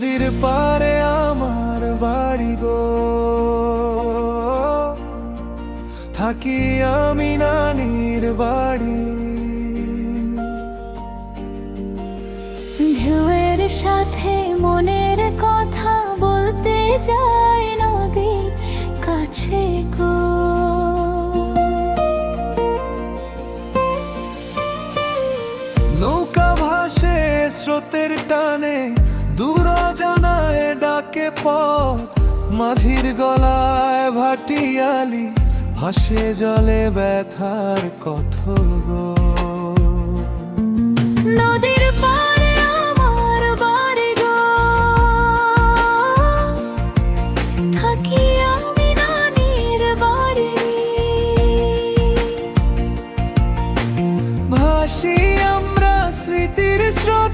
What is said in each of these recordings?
নদীর পারে আমার বাড়ি গো। থাকি আমি নানির বাড়ি। ঢেউয়ের সাথে মনের কথা বলতে যায় নদী কাছে গো। নৌকা ভাসে স্রোতের টানে পথ মাঝির গলায় ভাটিয়ালি ভাসে জলে ব্যথার গো নদীর আমার বাড়ি গো। থাকি আমি নানির বাড়ি। ভাসি আমরা স্মৃতির স্রোতে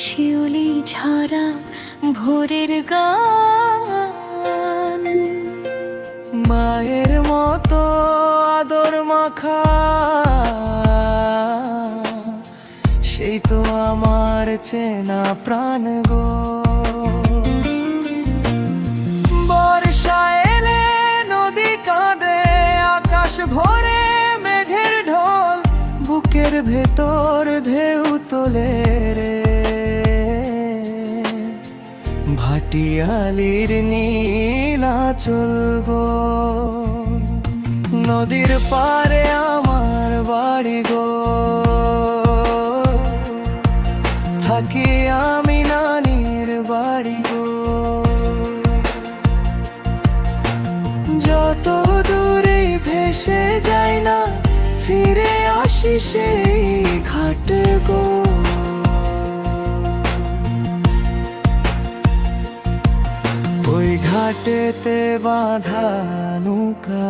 শিউলি ঝরা ভোরের গান। মায়ের মতো আদর মাখা, সেই তো আমার চেনা প্রাণ গো। বর্ষা এলে নদী কাঁদে, আকাশ ভরে মেঘের ঢোল, বুকের ভেতর ঢেউ তোলে রে। ভাটিয়ালির নীলা চলগো নদীর পারে আমার বাড়ি গো। থাকি আমি নানির বাড়ি গো। যত দূরে ভেসে যায় না, ফিরে আসি সেই ঘাট গো। ওই ঘাটেতে বাঁধা নৌকা।